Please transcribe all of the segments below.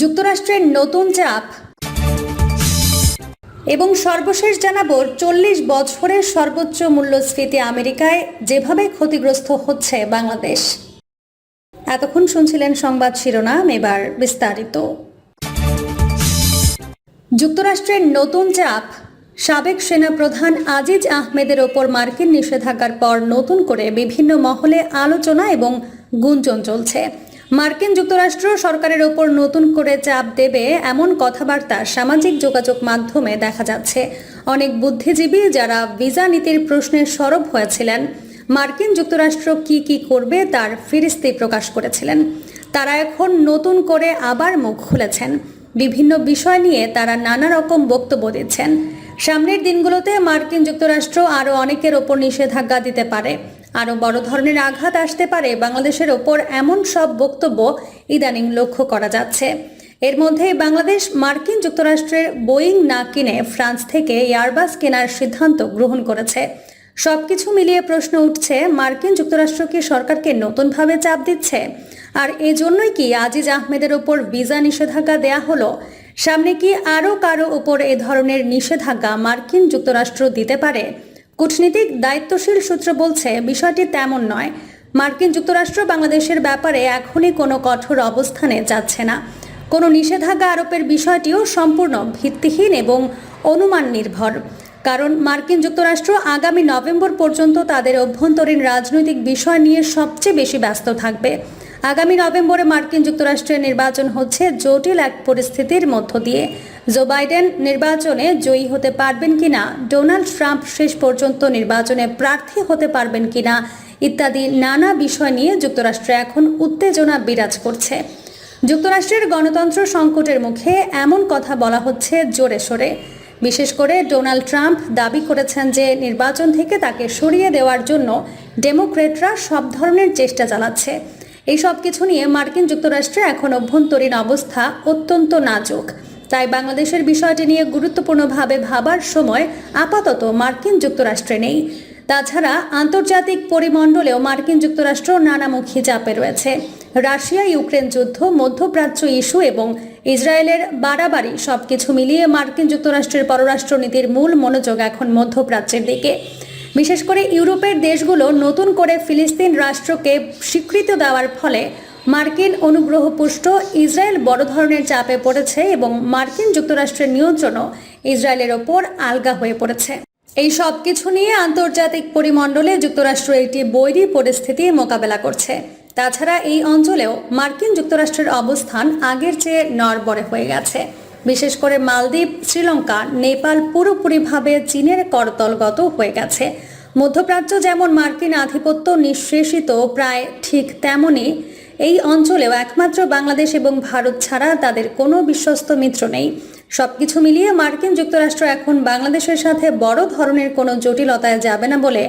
যুক্তরাষ্ট্রের নতুন চাপ। এবং সর্বশেষ জানাব, চল্লিশ বছরের সর্বোচ্চ মূল্যস্ফীতি আমেরিকায় যেভাবে ক্ষতিগ্রস্ত হচ্ছে বাংলাদেশ। এতক্ষণ শুনছিলেন সংবাদ শিরোনাম, এবার বিস্তারিত। যুক্তরাষ্ট্রের নতুন চাপ, সাবেক সেনাপ্রধান আজিজ আহমেদের ওপর মার্কিন নিষেধাজ্ঞার পর নতুন করে বিভিন্ন মহলে আলোচনা এবং গুঞ্জন চলছে। মার্কিন যুক্তরাষ্ট্র সরকারের ওপর নতুন করে চাপ দেবে এমন কথাবার্তা সামাজিক যোগাযোগ মাধ্যমে দেখা যাচ্ছে। অনেক বুদ্ধিজীবী যারা ভিসা নীতির প্রশ্নে সরব হয়েছিলেন। মার্কিন যুক্তরাষ্ট্র কি কি করবে তার ফিরিস্তি প্রকাশ করেছিলেন। তারা এখন নতুন করে আবার মুখ খুলেছেন। বিভিন্ন বিষয় নিয়ে তারা নানা রকম বক্তব্য দিচ্ছেন। সামনের দিনগুলোতে মার্কিন যুক্তরাষ্ট্র আরও অনেকের ওপর নিষেধাজ্ঞা দিতে পারে। আরও বড় ধরনের আঘাত আসতে পারে বাংলাদেশের ওপর এমন সব বক্তব্য ইদানিং লক্ষ্য করা যাচ্ছে। এর মধ্যে বাংলাদেশ মার্কিন যুক্তরাষ্ট্রের বোয়িং না কিনে ফ্রান্স থেকে এয়ারবাস কেনার সিদ্ধান্ত গ্রহণ করেছে। সবকিছু মিলিয়ে প্রশ্ন উঠছে, মার্কিন যুক্তরাষ্ট্র কি সরকারকে নতুনভাবে চাপ দিচ্ছে? আর এজন্যই কি আজিজ আহমেদের ওপর ভিসা নিষেধাজ্ঞা দেয়া হলো? সামনে কি আরও কারও ওপর এ ধরনের নিষেধাজ্ঞা মার্কিন যুক্তরাষ্ট্র দিতে পারে? কূটনীতিক দায়িত্বশীল সূত্র বলছে, বিষয়টি তেমন নয়। মার্কিন যুক্তরাষ্ট্র বাংলাদেশের ব্যাপারে এখনই কোনো কঠোর অবস্থানে যাচ্ছে না। কোনো নিষেধাজ্ঞা আরোপের বিষয়টিও সম্পূর্ণ ভিত্তিহীন এবং অনুমান নির্ভর। কারণ মার্কিন যুক্তরাষ্ট্র আগামী নভেম্বর পর্যন্ত তাদের অভ্যন্তরীণ রাজনৈতিক বিষয় নিয়ে সবচেয়ে বেশি ব্যস্ত থাকবে। আগামী নভেম্বরে মার্কিন যুক্তরাষ্ট্রের নির্বাচন হচ্ছে জটিল এক পরিস্থিতির মধ্য দিয়ে। জো বাইডেন নির্বাচনে জয়ী হতে পারবেন কিনা ডোনাল্ড ট্রাম্প শেষ পর্যন্ত নির্বাচনে প্রার্থী হতে পারবেন কিনা, ইত্যাদি নানা বিষয় নিয়ে যুক্তরাষ্ট্রে এখন উত্তেজনা বিরাজ করছে। যুক্তরাষ্ট্রের গণতন্ত্র সংকটের মুখে এমন কথা বলা হচ্ছে জোরে সোরে। বিশেষ করে ডোনাল্ড ট্রাম্প দাবি করেছেন যে নির্বাচন থেকে তাকে সরিয়ে দেওয়ার জন্য ডেমোক্রেটরা সব ধরনের চেষ্টা চালাচ্ছে। এই সব কিছু নিয়ে মার্কিন যুক্তরাষ্ট্রে এখন অভ্যন্তরীণ অবস্থা অত্যন্ত নাজুক। তাই বাংলাদেশের বিষয়টি নিয়ে গুরুত্বপূর্ণভাবে ভাবার সময় আপাতত মার্কিন যুক্তরাষ্ট্রে নেই। তাছাড়া আন্তর্জাতিক পরিমণ্ডলেও মার্কিন যুক্তরাষ্ট্র নানামুখী চাপে রয়েছে। রাশিয়া, ইউক্রেন যুদ্ধ, মধ্যপ্রাচ্য ইস্যু এবং ইসরায়েলের বাড়াবাড়ি সবকিছু মিলিয়ে মার্কিন যুক্তরাষ্ট্রের পররাষ্ট্রনীতির মূল মনোযোগ এখন মধ্যপ্রাচ্যের দিকে। বিশেষ করে ইউরোপের দেশগুলো নতুন করে ফিলিস্তিন রাষ্ট্রকে স্বীকৃতি দেওয়ার ফলে মার্কিন অনুগ্রহপুষ্ট ইসরায়েল বড় ধরনের চাপে পড়েছে এবং মার্কিন যুক্তরাষ্ট্রের নিয়ন্ত্রণও ইসরায়েলের ওপর আলগা হয়ে পড়েছে। এই সব কিছু নিয়ে আন্তর্জাতিক পরিমণ্ডলে যুক্তরাষ্ট্র একটি বৈরী পরিস্থিতি মোকাবেলা করছে। তাছাড়া এই অঞ্চলেও মার্কিন যুক্তরাষ্ট্রের অবস্থান আগের চেয়ে নড়বড়ে হয়ে গেছে। বিশেষ করে মালদ্বীপ, শ্রীলঙ্কা, নেপাল পুরোপুরিভাবে চীনের করতলগত হয়ে গেছে। মধ্যপ্রাচ্য যেমন মার্কিন আধিপত্য নিঃশেষিত প্রায় ঠিক তেমনই এই অঞ্চলেও একমাত্র বাংলাদেশ এবং ভারত ছাড়া তাদের কোনো বিশ্বস্ত মিত্র নেই। সবকিছু মিলিয়ে মার্কিন যুক্তরাষ্ট্র এখন বাংলাদেশের সাথে বড় ধরনের কোনো জটিলতায় যাবে না বলে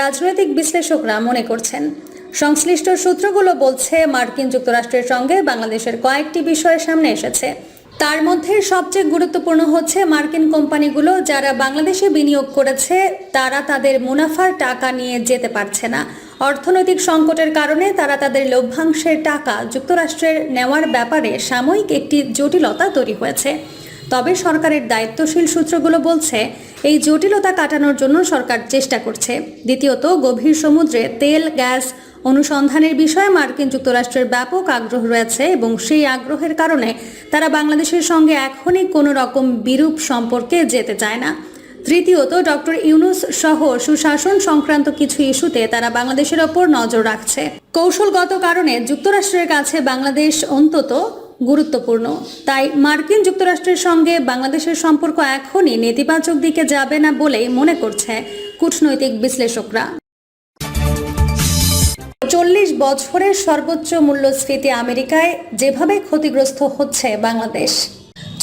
রাজনৈতিক বিশ্লেষকরা মনে করছেন। সংশ্লিষ্ট সূত্রগুলো বলছে, মার্কিন যুক্তরাষ্ট্রের সঙ্গে বাংলাদেশের কয়েকটি বিষয় সামনে এসেছে। তার মধ্যে সবচেয়ে গুরুত্বপূর্ণ হচ্ছে মার্কিন কোম্পানিগুলো যারা বাংলাদেশে বিনিয়োগ করেছে, তারা তাদের মুনাফার টাকা নিয়ে যেতে পারছে না। অর্থনৈতিক সংকটের কারণে তারা তাদের লভ্যাংশের টাকা যুক্তরাষ্ট্রের নেওয়ার ব্যাপারে সাময়িক একটি জটিলতা তৈরি হয়েছে। তবে সরকারের দায়িত্বশীল সূত্রগুলো বলছে, এই জটিলতা কাটানোর জন্য সরকার চেষ্টা করছে। দ্বিতীয়ত, গভীর সমুদ্রে তেল, গ্যাস অনুসন্ধানের বিষয়ে মার্কিন যুক্তরাষ্ট্রের ব্যাপক আগ্রহ রয়েছে এবং সেই আগ্রহের কারণে তারা বাংলাদেশের সঙ্গে এখনই কোনো রকম বিরূপ সম্পর্কে যেতে চায় না। তৃতীয়ত, ডক্টর ইউনুস সহ সুশাসন সংক্রান্ত কিছু ইস্যুতে তারা বাংলাদেশের ওপর নজর রাখছে। কৌশলগত কারণে যুক্তরাষ্ট্রের কাছে বাংলাদেশ অন্তত গুরুত্বপূর্ণ। তাই মার্কিন যুক্তরাষ্ট্রের সঙ্গে বাংলাদেশের সম্পর্ক এখনই নেতিবাচক দিকে যাবে না বলেই মনে করছে কূটনৈতিক বিশ্লেষকরা। চল্লিশ বছরের সর্বোচ্চ মূল্যস্ফীতি আমেরিকায় যেভাবে ক্ষতিগ্রস্ত হচ্ছে বাংলাদেশ।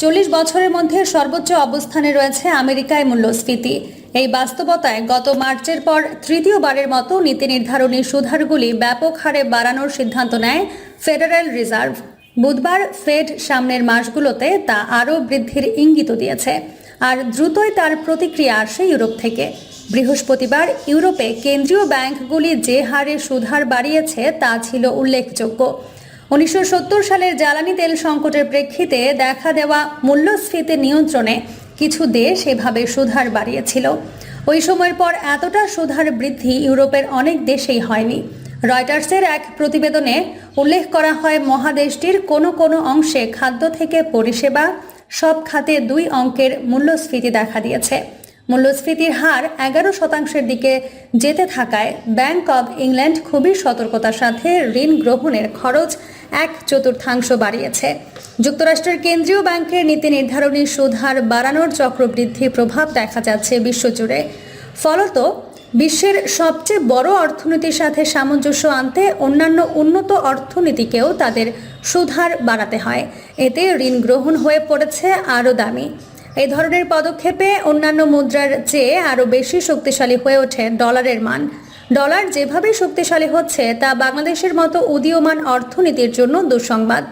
চল্লিশ বছরের মধ্যে সর্বোচ্চ অবস্থানে রয়েছে আমেরিকায় মূল্যস্ফীতি। এই বাস্তবতায় গত মার্চের পর তৃতীয়বারের মতো নীতি নির্ধারণী সুধারগুলি ব্যাপক হারে বাড়ানোর সিদ্ধান্ত নেয় ফেডারেল রিজার্ভ। বুধবার ফেড সামনের মাসগুলোতে তা আরও বৃদ্ধির ইঙ্গিত দিয়েছে, আর দ্রুতই তার প্রতিক্রিয়া আসে ইউরোপ থেকে। বৃহস্পতিবার ইউরোপে কেন্দ্রীয় ব্যাংকগুলি যে হারে সুধার বাড়িয়েছে তা ছিল উল্লেখযোগ্য। উনিশশো সালের জ্বালানি তেল সংকটের প্রেক্ষিতে দেখা দেওয়া মূল্যস্ফীতি নিয়ন্ত্রণে কিছু দেশ এভাবে সুধার বাড়িয়েছিল। ওই সময়ের পর এতটা সুধার বৃদ্ধি ইউরোপের অনেক দেশেই হয়নি। রয়টার্সের এক প্রতিবেদনে উল্লেখ করা হয়, মহাদেশটির কোনো কোনো অংশে খাদ্য থেকে পরিষেবা, সব খাতে দুই অঙ্কের মূল্যস্ফীতি দেখা দিয়েছে। মূল্যস্ফীতির হার এগারো শতাংশের দিকে যেতে থাকায় ব্যাংক অব ইংল্যান্ড খুবই সতর্কতার সাথে ঋণ গ্রহণের খরচ এক চতুর্থাংশ বাড়িয়েছে। যুক্তরাষ্ট্রের কেন্দ্রীয় ব্যাংকের নীতি নির্ধারণী সুদ হার বাড়ানোর চক্রবৃদ্ধি প্রভাব দেখা যাচ্ছে বিশ্বজুড়ে। ফলত বিশ্বের সবচেয়ে বড় অর্থনীতির সাথে সামঞ্জস্য আনতে অন্যান্য উন্নত অর্থনীতিকেও তাদের সুধার বাড়াতে হয়। এতে ঋণ গ্রহণ হয়ে পড়েছে আরও দামি। এই ধরনের পদক্ষেপে অন্যান্য মুদ্রার চেয়ে আরও বেশি শক্তিশালী হয়ে ওঠে ডলারের মান। ডলার যেভাবে শক্তিশালী হচ্ছে, তা বাংলাদেশের মতো উদীয়মান অর্থনীতির জন্য দুঃসংবাদ।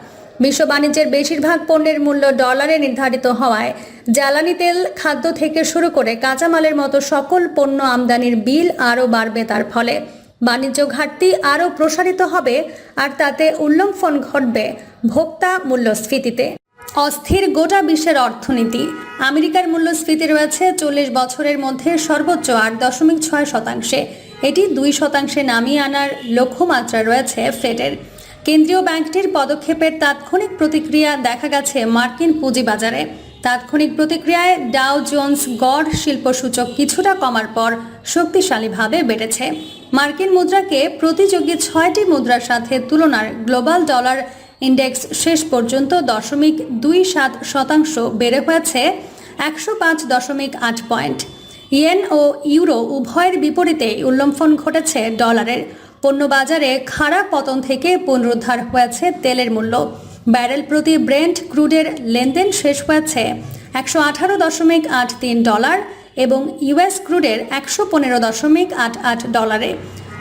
বিশ্ব বাণিজ্যের বেশিরভাগ পণ্যের মূল্য ডলারে নির্ধারিত হওয়ায় জ্বালানি তেল, খাদ্য থেকে শুরু করে কাঁচামালের মতো সকল পণ্য আমদানির বিল আরও বাড়বে তার ফলে। বাণিজ্য ঘাটতি আরও প্রসারিত হবে, আর তাতে উল্লম্ফন ঘটবে ভোক্তা মূল্যস্ফীতিতে। অস্থির গোটা বিশ্বের অর্থনীতি। আমেরিকার মূল্যস্ফীতি রয়েছে চল্লিশ বছরের মধ্যে সর্বোচ্চ আট দশমিক ছয় শতাংশে। এটি দুই শতাংশে নামিয়ে আনার লক্ষ্যমাত্রা রয়েছে ফেডের কেন্দ্রীয় ব্যাংকটির পদক্ষেপের তাৎক্ষণিক প্রতিক্রিয়া দেখা গেছে মার্কিন পুঁজিবাজারে। তাৎক্ষণিক প্রতিক্রিয়ায় ডাও জোন্স গড় শিল্প সূচক কিছুটা কমার পর শক্তিশালীভাবে বেড়েছে। মার্কিন মুদ্রাকে প্রতিযোগী ছয়টি মুদ্রার সাথে তুলনার গ্লোবাল ডলার ইন্ডেক্স শেষ পর্যন্ত দশমিক দুই সাত শতাংশ বেড়ে হয়েছে একশো পাঁচ দশমিক আট পয়েন্ট। ইয়েন ও ইউরো উভয়ের বিপরীতে উল্লম্ফন ঘটেছে ডলারের। পণ্য বাজারে খারাপ পতন থেকে পুনরুদ্ধার হয়েছে তেলের মূল্য। ব্যারেল প্রতি ব্রেন্ট ক্রুডের লেনদেন শেষ হয়েছে একশো আঠারো দশমিক আট তিন ডলার এবং ইউএস ক্রুডের একশো পনেরো দশমিক আট আট ডলারে।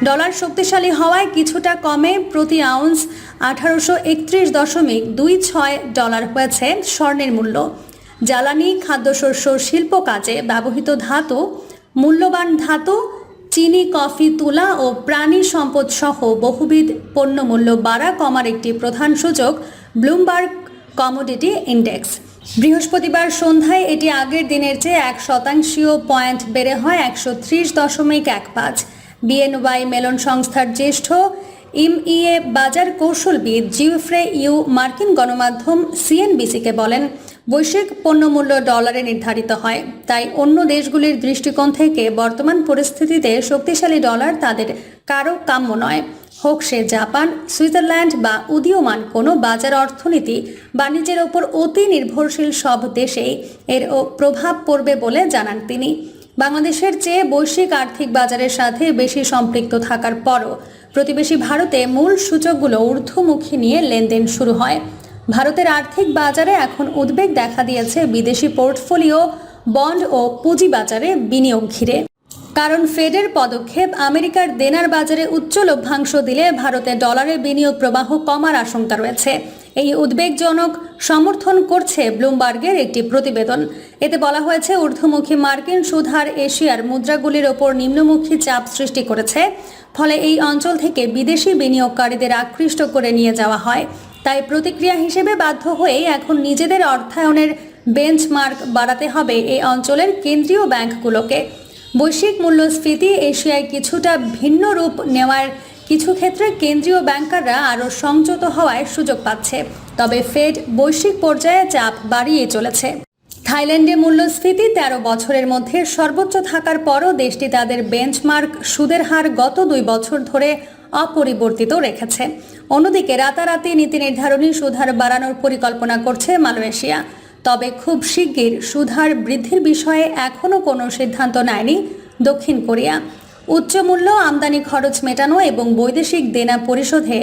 ডলার শক্তিশালী হওয়ায় কিছুটা কমে প্রতি আউন্স আঠারোশো একত্রিশ দশমিক দুই ছয় ডলার হয়েছে স্বর্ণের মূল্য। জ্বালানি, খাদ্যশস্য, শিল্প কাজে ব্যবহৃত ধাতু, মূল্যবান ধাতু, চিনি, কফি, তুলা ও প্রাণী সম্পদ সহ বহুবিধ পণ্যমূল্য বাড়া কমার একটি প্রধান সূচক ব্লুমবার্গ কমোডিটি ইন্ডেক্স। বৃহস্পতিবার সন্ধ্যায় এটি আগের দিনের চেয়ে এক শতাংশীয় পয়েন্ট বেড়ে হয় একশো ত্রিশ দশমিক এক পাঁচ। বিএনওয়াই মেলন সংস্থার জ্যেষ্ঠ ইমইএ বাজার কৌশলবিদ জিউফ্রে ইউ মার্কিন গণমাধ্যম সিএনবিসিকে বলেন বৈশ্বিক পণ্যমূল্য ডলারে নির্ধারিত হয়। তাই অন্য দেশগুলির দৃষ্টিকোণ থেকে বর্তমান পরিস্থিতিতে শক্তিশালী ডলার তাদের কারও কাম্য নয়। হোক সে জাপান, সুইজারল্যান্ড বা উদীয়মান কোনো বাজার অর্থনীতি, বাণিজ্যের ওপর অতি নির্ভরশীল সব দেশেই এর প্রভাব পড়বে বলে জানান তিনি। বাংলাদেশের চেয়ে বৈশ্বিক আর্থিক বাজারের সাথে বেশি সম্পৃক্ত থাকার পরও প্রতিবেশী ভারতে মূল সূচকগুলো ঊর্ধ্বমুখী নিয়ে লেনদেন শুরু হয়। ভারতের আর্থিক বাজারে এখন উদ্বেগ দেখা দিয়েছে বিদেশি পোর্টফোলিও, বন্ড ও পুঁজি বাজারে বিনিয়োগ ঘিরে। কারণ ফেডের পদক্ষেপ আমেরিকার দেনার বাজারে উচ্চ লভ্যাংশ দিলে ভারতে ডলারের বিনিয়োগ প্রবাহ কমার আশঙ্কা রয়েছে। এই উদ্বেগজনক সমর্থন করছে ব্লুমবার্গের একটি প্রতিবেদন। এতে বলা হয়েছে, ঊর্ধ্বমুখী মার্কিন সুধার এশিয়ার মুদ্রাগুলির ওপর নিম্নমুখী চাপ সৃষ্টি করেছে। ফলে এই অঞ্চল থেকে বিদেশি বিনিয়োগকারীদের আকৃষ্ট করে নিয়ে যাওয়া হয়। তাই প্রতিক্রিয়া হিসেবে বাধ্য হয়েই এখন নিজেদের অর্থায়নের বেঞ্চমার্ক বাড়াতে হবে এই অঞ্চলের কেন্দ্রীয় ব্যাংকগুলোকে। বৈশ্বিক মূল্যস্ফীতি এশিয়ায় কিছুটা ভিন্ন রূপ নেওয়ার কিছু ক্ষেত্রে কেন্দ্রীয় ব্যাংকাররা আরও সংযত হওয়ায় সুযোগ পাচ্ছে। তবে ফেড বৈশ্বিক পর্যায়ে চাপ বাড়িয়ে চলেছে। থাইল্যান্ডে মূল্যস্ফীতি তেরো বছরের মধ্যে সর্বোচ্চ থাকার পরও দেশটি তাদের বেঞ্চমার্ক সুদের হার গত দুই বছর ধরে অপরিবর্তিত রেখেছে। অন্যদিকে রাতারাতি নীতি নির্ধারণী সুধার বাড়ানোর পরিকল্পনা করছে মালয়েশিয়া। তবে খুব শিগগির সুধার বৃদ্ধির বিষয়ে এখনও কোনো সিদ্ধান্ত নেয়নি দক্ষিণ কোরিয়া। উচ্চ মূল্য, আমদানি খরচ মেটানো এবং বৈদেশিক দেনা পরিশোধে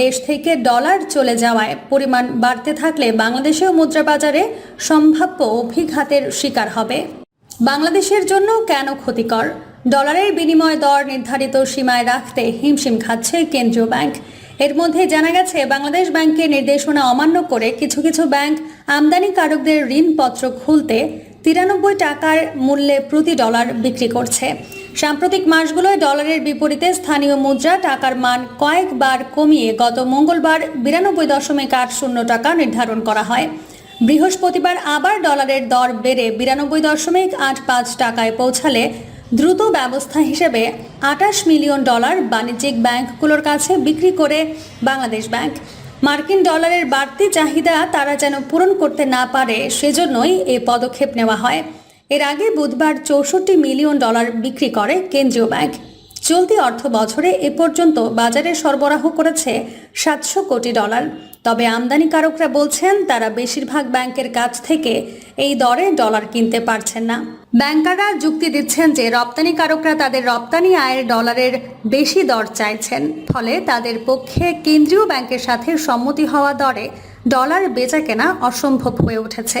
দেশ থেকে ডলার চলে যাওয়ায় পরিমাণ বাড়তে থাকলে বাংলাদেশেও মুদ্রাবাজারে সম্ভাব্য অভিঘাতের শিকার হবে। বাংলাদেশের জন্য কেন ক্ষতিকর? ডলারের বিনিময় দর নির্ধারিত সীমায় রাখতে হিমশিম খাচ্ছে কেন্দ্রীয় ব্যাংক। এর মধ্যে জানা গেছে, বাংলাদেশ ব্যাংকের নির্দেশনা অমান্য করে কিছু কিছু ব্যাংক আমদানিকারকদের ঋণপত্র খুলতে তিরানব্বই টাকার মূল্যে প্রতি ডলার বিক্রি করছে। সাম্প্রতিক মাসগুলোয় ডলারের বিপরীতে স্থানীয় মুদ্রা টাকার মান কয়েকবার কমিয়ে গত মঙ্গলবার বিরানব্বই দশমিক আট শূন্য টাকা নির্ধারণ করা হয়। বৃহস্পতিবার আবার ডলারের দর বেড়ে বিরানব্বই দশমিক আট পাঁচ টাকায় পৌঁছালে দ্রুত ব্যবস্থা হিসেবে আটাশ মিলিয়ন ডলার বাণিজ্যিক ব্যাংকগুলোর কাছে বিক্রি করে বাংলাদেশ ব্যাংক। মার্কিন ডলারের বাড়তি চাহিদা তারা যেন পূরণ করতে না পারে, সেজন্যই এ পদক্ষেপ নেওয়া হয়। এর আগে বুধবার চৌষট্টি মিলিয়ন ডলার বিক্রি করে কেন্দ্রীয় ব্যাংক। চলতি অর্থ বছরে এ পর্যন্ত বাজারে সরবরাহ করেছে সাতশো কোটি ডলার। তবে আমদানিকারকরা বলছেন, তারা বেশিরভাগ ব্যাংকের কাছ থেকে এই দরে ডলার কিনতে পারছেন না। ব্যাংকাররা যুক্তি দিচ্ছেন যে, রপ্তানিকারকরা তাদের রপ্তানি আয়ের ডলারের বেশি দর চাইছেন। ফলে তাদের পক্ষে কেন্দ্রীয় ব্যাংকের সাথে সম্মতি হওয়া দরে ডলার বেচা কেনা অসম্ভব হয়ে উঠেছে।